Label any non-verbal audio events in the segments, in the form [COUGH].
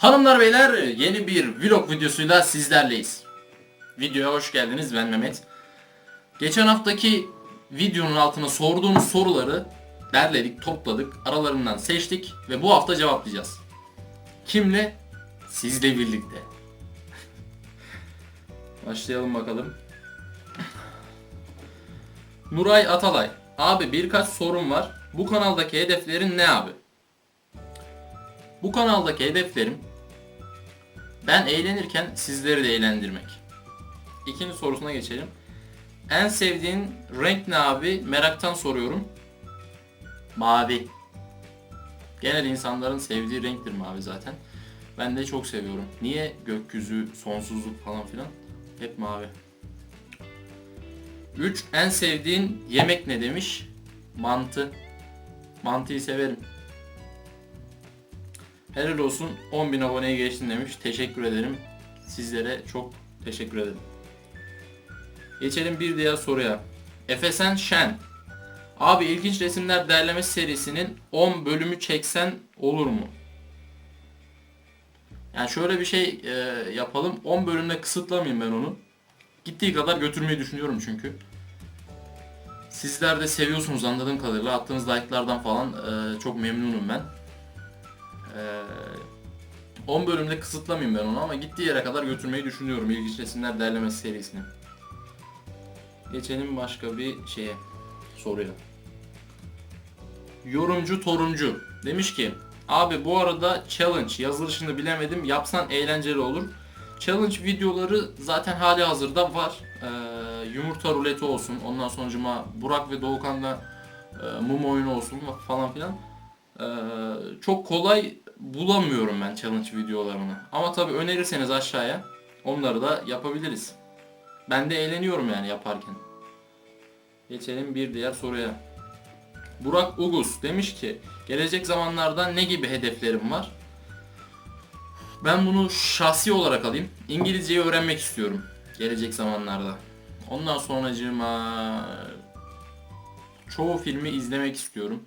Hanımlar beyler yeni bir vlog videosuyla sizlerleyiz. Videoya hoş geldiniz ben Mehmet. Geçen haftaki videonun altına sorduğunuz soruları derledik, topladık, aralarından seçtik ve bu hafta cevaplayacağız. Kimle? Sizle birlikte. [LAUGHS] Başlayalım bakalım. Nuray Atalay. Abi birkaç sorum var. Bu kanaldaki hedeflerin ne abi? Bu kanaldaki hedeflerim ben eğlenirken sizleri de eğlendirmek. İkinci sorusuna geçelim. En sevdiğin renk ne abi? Meraktan soruyorum. Mavi. Genel insanların sevdiği renktir mavi zaten. Ben de çok seviyorum. Niye gökyüzü, sonsuzluk falan filan? Hep mavi. 3. En sevdiğin yemek ne demiş? Mantı. Mantıyı severim. Helal olsun 10.000 aboneye geçtin demiş. Teşekkür ederim. Sizlere çok teşekkür ederim. Geçelim bir diğer soruya. Efesen Şen. Abi ilginç resimler derleme serisinin 10 bölümü çeksen olur mu? Yani şöyle bir şey e, yapalım. 10 bölümde kısıtlamayayım ben onu. Gittiği kadar götürmeyi düşünüyorum çünkü. Sizler de seviyorsunuz anladığım kadarıyla. Attığınız like'lardan falan e, çok memnunum ben. Ee, 10 bölümde kısıtlamayayım ben onu ama gittiği yere kadar götürmeyi düşünüyorum ilginç resimler derlemesi serisini. Geçelim başka bir şeye, soruya. Yorumcu Toruncu demiş ki Abi bu arada challenge yazılışını bilemedim yapsan eğlenceli olur. Challenge videoları zaten hali hazırda var. Ee, yumurta ruleti olsun ondan sonucuma Burak ve Doğukan'la e, mum oyunu olsun falan filan. Ee, çok kolay bulamıyorum ben challenge videolarını. Ama tabi önerirseniz aşağıya onları da yapabiliriz. Ben de eğleniyorum yani yaparken. Geçelim bir diğer soruya. Burak Ugus demiş ki gelecek zamanlarda ne gibi hedeflerim var? Ben bunu şahsi olarak alayım. İngilizceyi öğrenmek istiyorum gelecek zamanlarda. Ondan sonracığıma çoğu filmi izlemek istiyorum.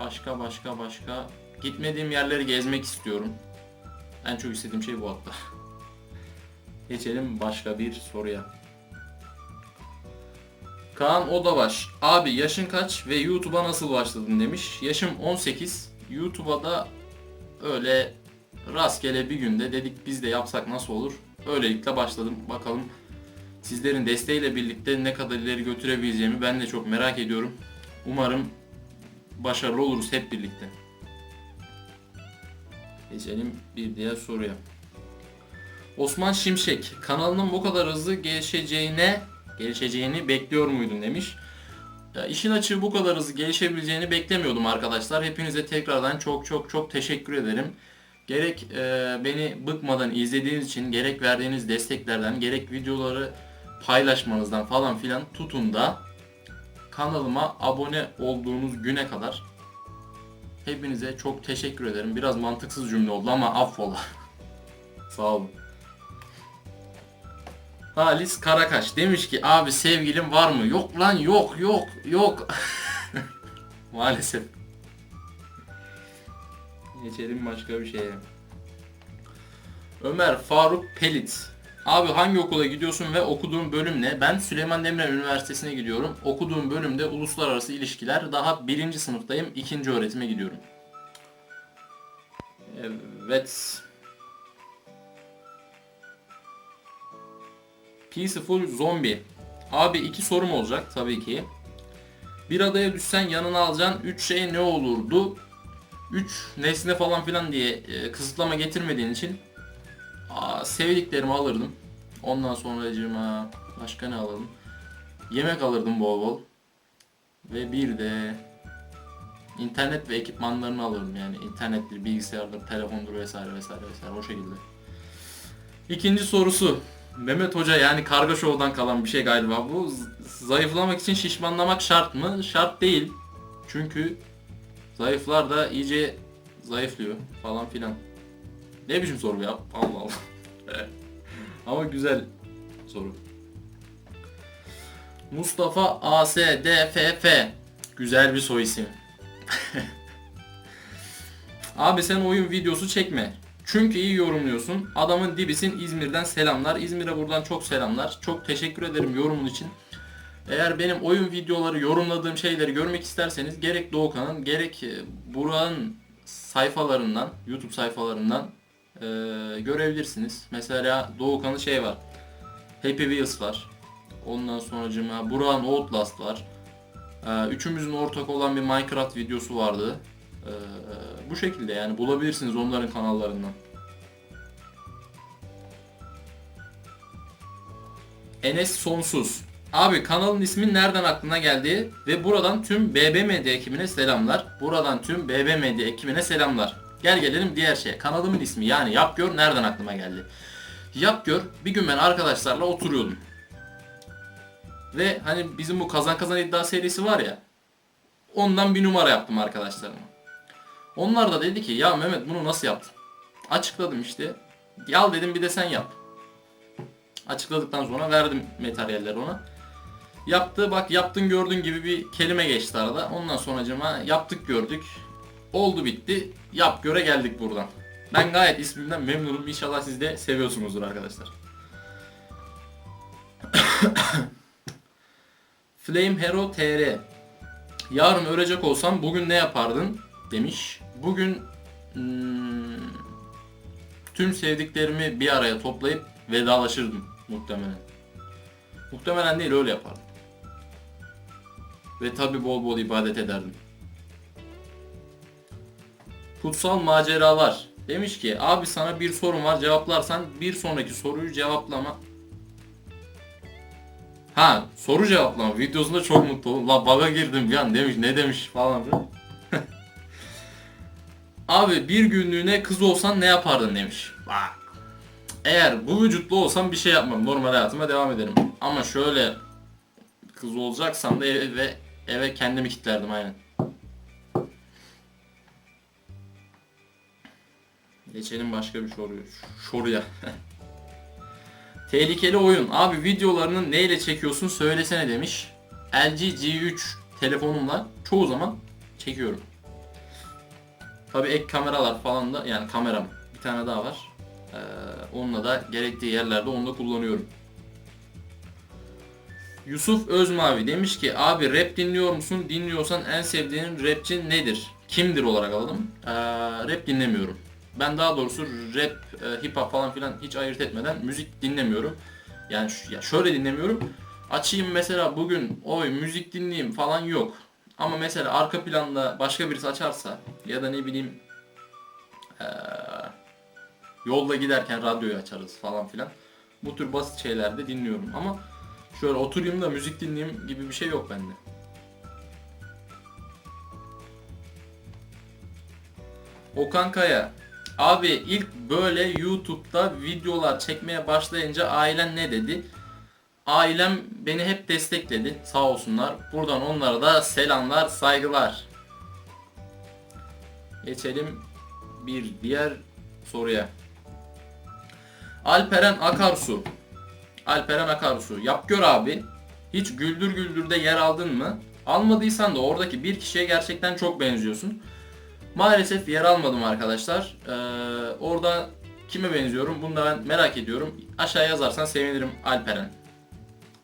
Başka başka başka gitmediğim yerleri gezmek istiyorum. En çok istediğim şey bu hatta. [LAUGHS] Geçelim başka bir soruya. Kaan Odabaş. Abi yaşın kaç ve YouTube'a nasıl başladın demiş. Yaşım 18. YouTube'a da öyle rastgele bir günde dedik biz de yapsak nasıl olur. Öylelikle başladım. Bakalım sizlerin desteğiyle birlikte ne kadar ileri götürebileceğimi ben de çok merak ediyorum. Umarım başarılı oluruz hep birlikte. Geçelim bir diğer soruya. Osman Şimşek, kanalının bu kadar hızlı gelişeceğine gelişeceğini bekliyor muydun demiş. Ya işin açığı bu kadar hızlı gelişebileceğini beklemiyordum arkadaşlar. Hepinize tekrardan çok çok çok teşekkür ederim. Gerek e, beni bıkmadan izlediğiniz için, gerek verdiğiniz desteklerden, gerek videoları paylaşmanızdan falan filan tutun da kanalıma abone olduğunuz güne kadar hepinize çok teşekkür ederim. Biraz mantıksız cümle oldu ama affola. [LAUGHS] Sağ olun. Halis Karakaş demiş ki abi sevgilim var mı? Yok lan yok yok yok. [LAUGHS] Maalesef. Geçelim başka bir şeye. Ömer Faruk Pelit. Abi hangi okula gidiyorsun ve okuduğun bölüm ne? Ben Süleyman Demirel Üniversitesi'ne gidiyorum. Okuduğum bölümde uluslararası ilişkiler. Daha birinci sınıftayım. ikinci öğretime gidiyorum. Evet. Peaceful Zombie. Abi iki sorum olacak tabii ki. Bir adaya düşsen yanına alacağın 3 şey ne olurdu? 3 nesne falan filan diye e, kısıtlama getirmediğin için sevdiklerimi alırdım. Ondan sonracığıma başka ne alalım? Yemek alırdım bol bol. Ve bir de internet ve ekipmanlarını alırdım yani internettir, bilgisayardır, telefondur vesaire vesaire vesaire o şekilde. İkinci sorusu. Mehmet Hoca yani karga kalan bir şey galiba bu. Zayıflamak için şişmanlamak şart mı? Şart değil. Çünkü zayıflar da iyice zayıflıyor falan filan. Ne biçim soru ya? Allah Allah. [LAUGHS] Ama güzel soru. Mustafa ASDFF. Güzel bir soy isim. [LAUGHS] Abi sen oyun videosu çekme. Çünkü iyi yorumluyorsun. Adamın dibisin İzmir'den selamlar. İzmir'e buradan çok selamlar. Çok teşekkür ederim yorumun için. Eğer benim oyun videoları yorumladığım şeyleri görmek isterseniz gerek Doğukan'ın gerek e, Burak'ın sayfalarından, YouTube sayfalarından e, görebilirsiniz. Mesela Doğukan'ın şey var. Happy Wheels var. Ondan sonracıma Burak'ın Outlast var. E, üçümüzün ortak olan bir Minecraft videosu vardı. E, bu şekilde yani bulabilirsiniz onların kanallarından. Enes Sonsuz. Abi kanalın ismi nereden aklına geldi? Ve buradan tüm BB Medya ekibine selamlar. Buradan tüm BB Medya ekibine selamlar. Gel gelelim diğer şeye. Kanalımın ismi yani Yap Gör nereden aklıma geldi? Yap Gör bir gün ben arkadaşlarla oturuyordum. Ve hani bizim bu kazan kazan iddia serisi var ya. Ondan bir numara yaptım arkadaşlarıma. Onlar da dedi ki ya Mehmet bunu nasıl yaptın? Açıkladım işte. Yal dedim bir de sen yap. Açıkladıktan sonra verdim materyalleri ona. Yaptı bak yaptın gördün gibi bir kelime geçti arada. Ondan sonracıma yaptık gördük. Oldu bitti. Yap göre geldik buradan. Ben gayet ismimden memnunum. İnşallah siz de seviyorsunuzdur arkadaşlar. [COUGHS] Flame Hero TR Yarın ölecek olsam bugün ne yapardın demiş. Bugün hmm, tüm sevdiklerimi bir araya toplayıp vedalaşırdım muhtemelen. Muhtemelen değil öyle yapardım. Ve tabi bol bol ibadet ederdim. Kutsal maceralar. Demiş ki abi sana bir sorum var cevaplarsan bir sonraki soruyu cevaplama. Ha soru cevaplama videosunda çok mutlu oldum. La baga girdim bir an demiş ne demiş falan. [LAUGHS] abi bir günlüğüne kız olsan ne yapardın demiş. Bak. Eğer bu vücutlu olsam bir şey yapmam. Normal hayatıma devam ederim. Ama şöyle kız olacaksam da eve, eve kendimi kilitlerdim aynen. Geçelim başka bir soruya. Soruya. [LAUGHS] Tehlikeli oyun. Abi videolarını neyle çekiyorsun söylesene demiş. LG G3 telefonumla çoğu zaman çekiyorum. Tabi ek kameralar falan da yani kameram bir tane daha var. Ee, onunla da gerektiği yerlerde onu da kullanıyorum. Yusuf Özmavi demiş ki abi rap dinliyor musun? Dinliyorsan en sevdiğin rapçi nedir? Kimdir olarak alalım. Ee, rap dinlemiyorum. Ben daha doğrusu rap, e, hip hop falan filan hiç ayırt etmeden müzik dinlemiyorum. Yani ya şöyle dinlemiyorum. Açayım mesela bugün oy müzik dinleyeyim falan yok. Ama mesela arka planda başka birisi açarsa ya da ne bileyim eee, yolda giderken radyoyu açarız falan filan. Bu tür basit şeylerde dinliyorum ama şöyle oturayım da müzik dinleyeyim gibi bir şey yok bende. Okan Kaya. Abi ilk böyle YouTube'da videolar çekmeye başlayınca ailen ne dedi? Ailem beni hep destekledi. Sağ olsunlar. Buradan onlara da selamlar, saygılar. Geçelim bir diğer soruya. Alperen Akarsu. Alperen Akarsu. Yap gör abi. Hiç Güldür Güldür'de yer aldın mı? Almadıysan da oradaki bir kişiye gerçekten çok benziyorsun. Maalesef yer almadım arkadaşlar. Ee, orada kime benziyorum bunu da ben merak ediyorum. Aşağı yazarsan sevinirim Alperen.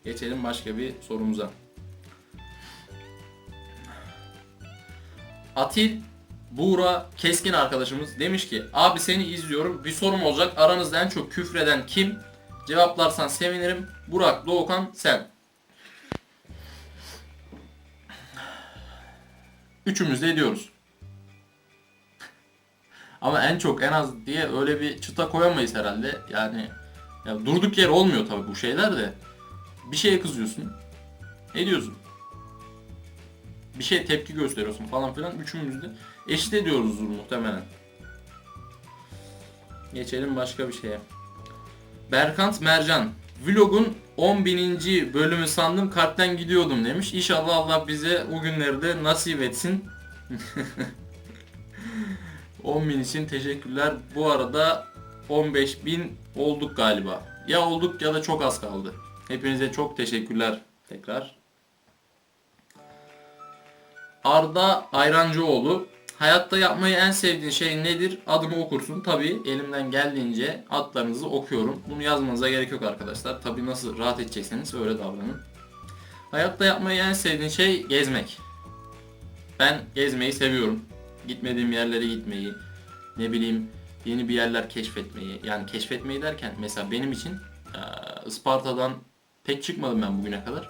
Geçelim başka bir sorumuza. Atil Buğra Keskin arkadaşımız demiş ki Abi seni izliyorum bir sorum olacak aranızda en çok küfreden kim? Cevaplarsan sevinirim. Burak Doğukan sen. Üçümüz de ediyoruz. Ama en çok en az diye öyle bir çıta koyamayız herhalde. Yani ya durduk yer olmuyor tabii bu şeyler de. Bir şeye kızıyorsun. Ediyorsun. Bir şey tepki gösteriyorsun falan filan. Üçümüz de eşit ediyoruzdur muhtemelen. Geçelim başka bir şeye. Berkant Mercan. Vlog'un 10.000. bölümü sandım kalpten gidiyordum demiş. İnşallah Allah bize o günleri de nasip etsin. [LAUGHS] 10.000 için teşekkürler. Bu arada 15.000 olduk galiba. Ya olduk ya da çok az kaldı. Hepinize çok teşekkürler tekrar. Arda Ayrancıoğlu. Hayatta yapmayı en sevdiğin şey nedir? Adımı okursun. Tabii elimden geldiğince adlarınızı okuyorum. Bunu yazmanıza gerek yok arkadaşlar. Tabii nasıl rahat edecekseniz öyle davranın. Hayatta yapmayı en sevdiğin şey gezmek. Ben gezmeyi seviyorum. Gitmediğim yerlere gitmeyi, ne bileyim yeni bir yerler keşfetmeyi. Yani keşfetmeyi derken mesela benim için Isparta'dan pek çıkmadım ben bugüne kadar.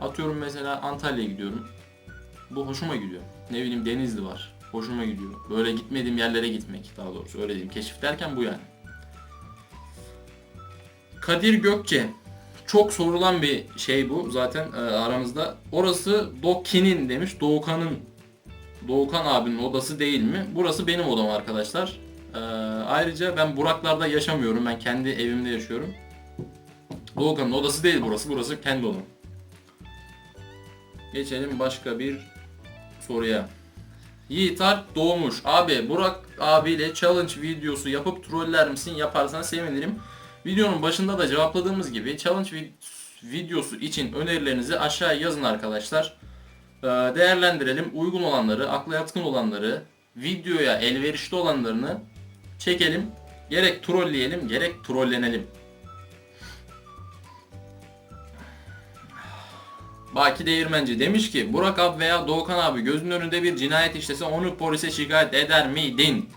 Atıyorum mesela Antalya'ya gidiyorum. Bu hoşuma gidiyor. Ne bileyim Denizli var. Hoşuma gidiyor. Böyle gitmediğim yerlere gitmek daha doğrusu öyle diyeyim. Keşif derken bu yani. Kadir Gökçe. Çok sorulan bir şey bu zaten aramızda. Orası Doki'nin demiş. Doğukan'ın Doğukan abinin odası değil mi? Burası benim odam arkadaşlar. E, ayrıca ben Buraklar'da yaşamıyorum. Ben kendi evimde yaşıyorum. Doğukan'ın odası değil burası. Burası kendi odam. Geçelim başka bir soruya. Yiğit Alp doğmuş. Abi Burak abiyle challenge videosu yapıp troller misin? Yaparsan sevinirim. Videonun başında da cevapladığımız gibi challenge vi- videosu için önerilerinizi aşağıya yazın arkadaşlar. Ee, Değerlendirelim. Uygun olanları, akla yatkın olanları, videoya elverişli olanlarını çekelim. Gerek trolleyelim, gerek trollenelim. Baki Değirmenci demiş ki Burak abi veya Doğukan abi gözünün önünde bir cinayet işlese onu polise şikayet eder miydin?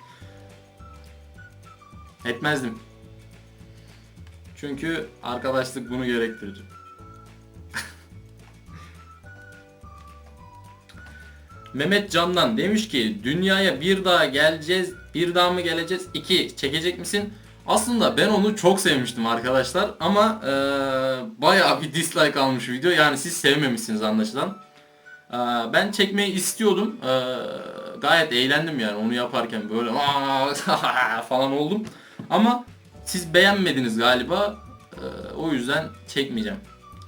Etmezdim. Çünkü arkadaşlık bunu gerektirir. Mehmet Candan demiş ki dünyaya bir daha geleceğiz, bir daha mı geleceğiz? İki çekecek misin? Aslında ben onu çok sevmiştim arkadaşlar ama eee bayağı bir dislike almış video. Yani siz sevmemişsiniz anlaşılan. Eee, ben çekmeyi istiyordum. Eee, gayet eğlendim yani onu yaparken böyle [LAUGHS] falan oldum. Ama siz beğenmediniz galiba. Eee, o yüzden çekmeyeceğim.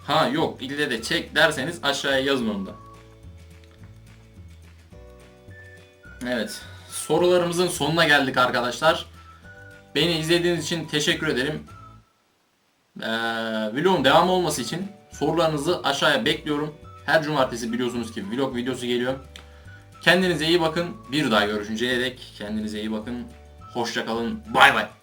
Ha yok ille de çek derseniz aşağıya yazın onu da. Evet. Sorularımızın sonuna geldik arkadaşlar. Beni izlediğiniz için teşekkür ederim. Ee, vlogun devam olması için sorularınızı aşağıya bekliyorum. Her cumartesi biliyorsunuz ki vlog videosu geliyor. Kendinize iyi bakın. Bir daha görüşünceye dek kendinize iyi bakın. Hoşça kalın. Bay bay.